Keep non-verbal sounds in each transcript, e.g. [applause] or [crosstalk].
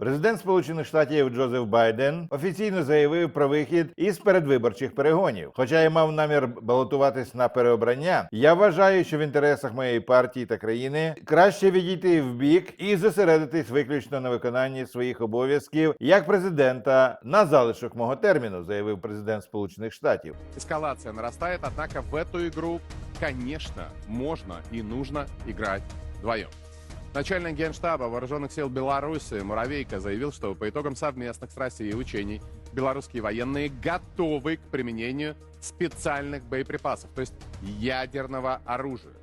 Президент Сполучених Штатів Джозеф Байден офіційно заявив про вихід із передвиборчих перегонів. Хоча я мав намір балотуватись на переобрання, я вважаю, що в інтересах моєї партії та країни краще відійти в бік і зосередитись виключно на виконанні своїх обов'язків як президента на залишок мого терміну, заявив президент Сполучених Штатів. Эскалация нарастает, однако в эту игру, конечно, можно и нужно играть вдвоем. Начальник генштаба вооруженных сил Беларуси Муравейко заявил, что по итогам совместных с Россией учений белорусские военные готовы к применению специальных боеприпасов, то есть ядерного оружия.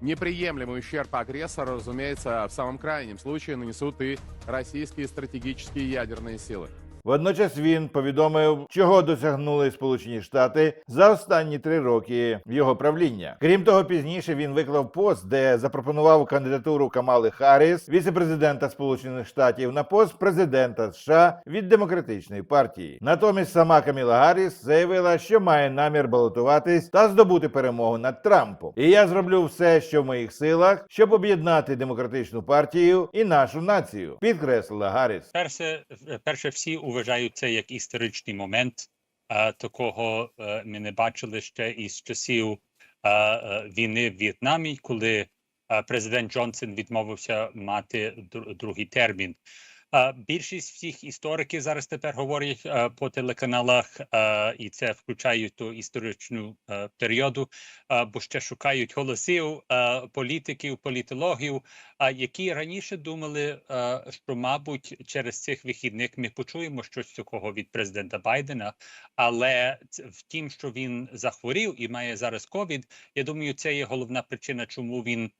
Неприемлемый ущерб агрессору, разумеется, в самом крайнем случае нанесут и российские стратегические ядерные силы. Водночас він повідомив, чого досягнули Сполучені Штати за останні три роки його правління. Крім того, пізніше він виклав пост, де запропонував кандидатуру Камали Харріс, віце-президента Сполучених Штатів, на пост президента США від демократичної партії. Натомість сама Каміла Гарріс заявила, що має намір балотуватись та здобути перемогу над Трампом. І я зроблю все, що в моїх силах, щоб об'єднати демократичну партію і нашу націю, підкреслила Гарріс. Перше, перше всі вважають це як історичний момент. А такого е, ми не бачили ще із часів е, е, війни в В'єтнамі, коли е, президент Джонсон відмовився мати дру- другий термін. Більшість всіх істориків зараз тепер говорять е, по телеканалах, е, і це включають ту історичну е, періоду, бо ще шукають голосів політиків, політологів, які раніше думали, що, мабуть, через цих вихідних ми почуємо щось такого від президента Байдена. Але в тім, що він захворів і має зараз ковід, я думаю, це є головна причина, чому він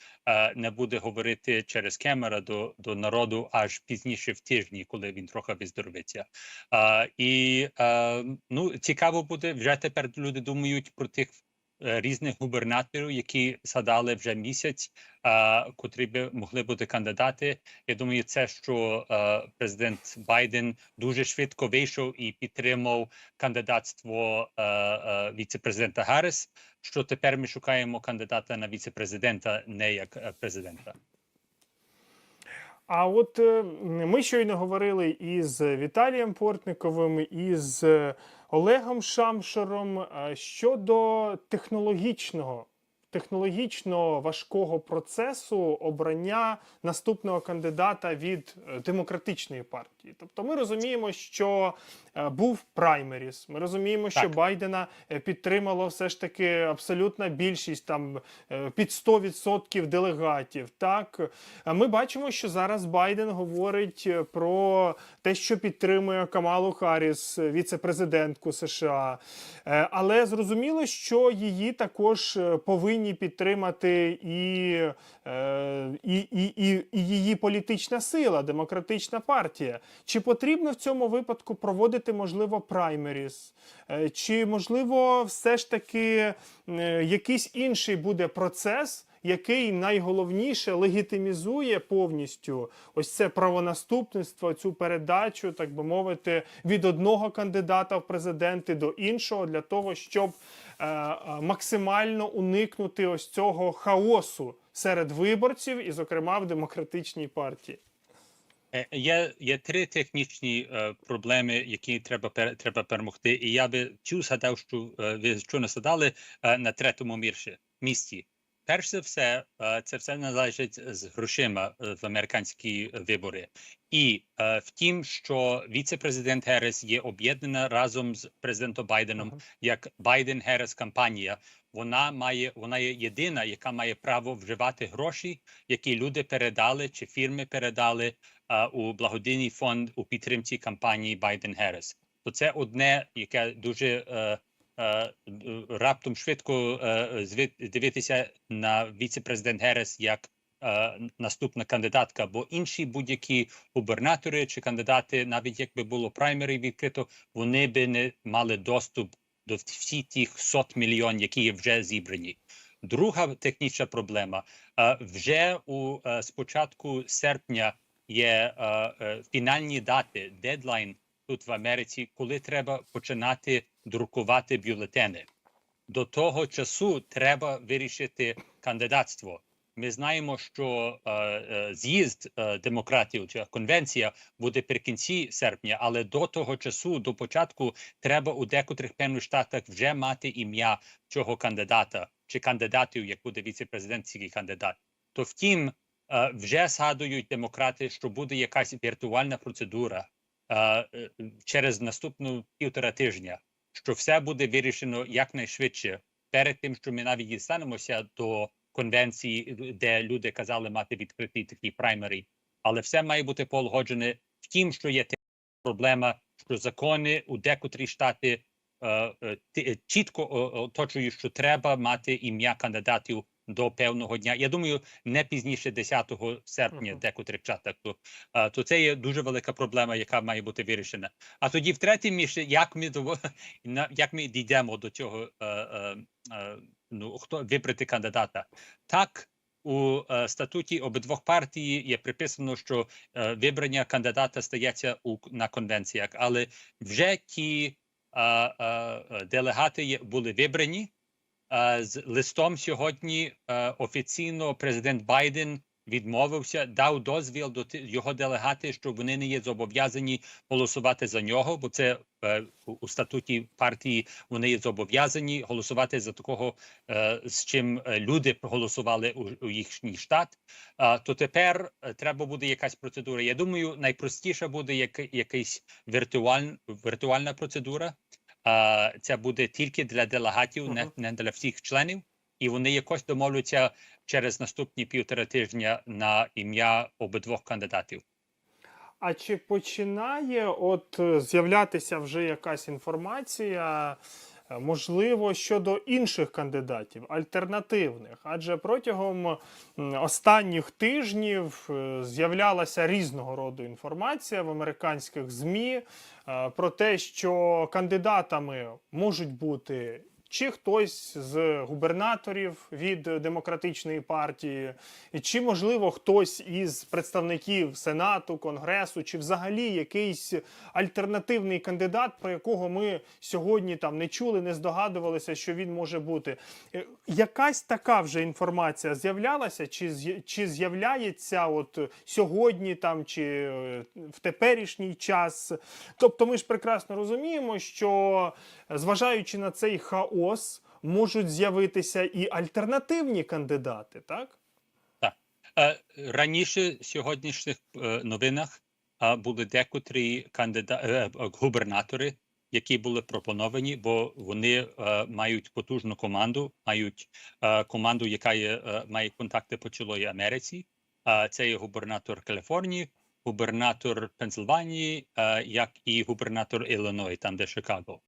не буде говорити через камера до, до народу аж пізніше в тижні, коли він трохи виздоровиться. Е, і е, ну цікаво буде вже тепер. Люди думають про тих е, різних губернаторів, які згадали вже місяць, е, котрі би могли бути кандидати. Я думаю, це що е, президент Байден дуже швидко вийшов і підтримав кандидатство е, віце-президента Гарріс. Що тепер ми шукаємо кандидата на віце-президента, не як президента. А от е, ми щойно говорили із Віталієм Портниковим, із е, Олегом Шамшером е, щодо технологічного, технологічно важкого процесу обрання наступного кандидата від е, демократичної партії. Тобто, ми розуміємо, що е, був праймеріс. Ми розуміємо, що Так. Байдена е, підтримало все ж таки абсолютна більшість там під 100% делегатів. Так ми бачимо, що зараз Байден говорить про те, що підтримує Камалу Харріс, е, віце-президентку США. Але зрозуміло, що її також е, повинні підтримати і, е, і, і, і, і її політична сила, демократична партія. Чи потрібно в цьому випадку проводити, можливо, праймеріс? Е, Чи можливо, все ж таки е, якийсь інший буде процес? Який найголовніше легітимізує повністю ось це правонаступництво, цю передачу, так би мовити, від одного кандидата в президенти до іншого, для того, щоб е, е, максимально уникнути ось цього хаосу серед виборців, і, зокрема, в демократичній партії. Е, Є, є три технічні е, проблеми, які треба треба перемогти. І я би цю згадав, що е, ви щойно згадали е, на третьому мірші місці. Перш за все, е, це все належить з грошима е, в американські вибори. І е, в тім, що віце-президент Герес є об'єднана разом з президентом Байденом як Байден Герес кампанія. Вона має вона є єдина, яка має право вживати гроші, які люди передали чи фірми передали у благодійний фонд у підтримці кампанії Байден Герес. То це одне, яке дуже раптом швидко е, дивитися на віце-президент Герес як е, наступна кандидатка, бо інші будь-які губернатори чи кандидати, навіть якби було праймері відкрито, вони би не мали доступ до всіх тих сот мільйон, які є вже зібрані. Друга технічна проблема е, вже у е, спочатку серпня є е, е, фінальні дати, дедлайн тут в Америці, коли треба починати друкувати бюлетени. До того часу треба вирішити кандидатство. Ми знаємо, що е, е, з'їзд е, демократів чи конвенція буде при кінці серпня, але до того часу, до початку, треба у декотрих певних штатах вже мати ім'я цього кандидата чи кандидатів, як буде віце-президентський кандидат. То втім, е, вже згадують демократи, що буде якась віртуальна процедура через наступну півтора тижня, що все буде вирішено якнайшвидше перед тим, що ми навіть дістанемося до конвенції, де люди казали мати відкритий такий праймері, але все має бути полагоджене. Втім, що є проблема, що закони у декотрі штати е, е, е, чітко оточують, що треба мати ім'я кандидатів до певного дня. Я думаю, не пізніше 10 серпня, Мгм. в декотрих штатах. То, то це є дуже велика проблема, яка має бути вирішена. А тоді, втретє, між як ми [laughs] як ми дійдемо до цього, е, е, е, ну хто вибрати кандидата? Так. У е, статуті обидвох партій є приписано, що е, вибрання кандидата стається у на конвенціях, але вже ті е, е, делегати є, були вибрані. Е, з листом сьогодні е, офіційно президент Байден відмовився, дав дозвіл до його делегати, що вони не є зобов'язані голосувати за нього, бо це е, у статуті партії вони є зобов'язані голосувати за такого, з чим люди проголосували у, їхній штат. То тепер треба буде якась процедура. Я думаю, найпростіша буде як, якась віртуаль, віртуальна процедура. Це буде тільки для делегатів, не, не для всіх членів, і вони якось домовляться через наступні півтора тижня на ім'я обидвох кандидатів. А чи починає от е, з'являтися вже якась інформація, можливо, щодо інших кандидатів, альтернативних? Адже протягом останніх тижнів е, з'являлася різного роду інформація в американських ЗМІ е, про те, що кандидатами можуть бути. Чи хтось з губернаторів від демократичної партії, чи можливо хтось із представників Сенату, Конгресу, чи взагалі якийсь альтернативний кандидат, про якого ми сьогодні там не чули, не здогадувалися, що він може бути. Е, Якась така вже інформація з'являлася, чи чи з'являється от сьогодні там, чи е, в теперішній час? Тобто, ми ж прекрасно розуміємо, що зважаючи на цей хаос, можуть з'явитися і альтернативні кандидати, так? Е, Раніше в сьогоднішніх е, новинах були декотрі кандида... е, губернатори, які були пропоновані, бо вони мають потужну команду, мають команду, яка є, має контакти по цілої Америці. Це є губернатор Каліфорнії, губернатор Пенсильванії, як і губернатор Іллиной, там де Чикаго.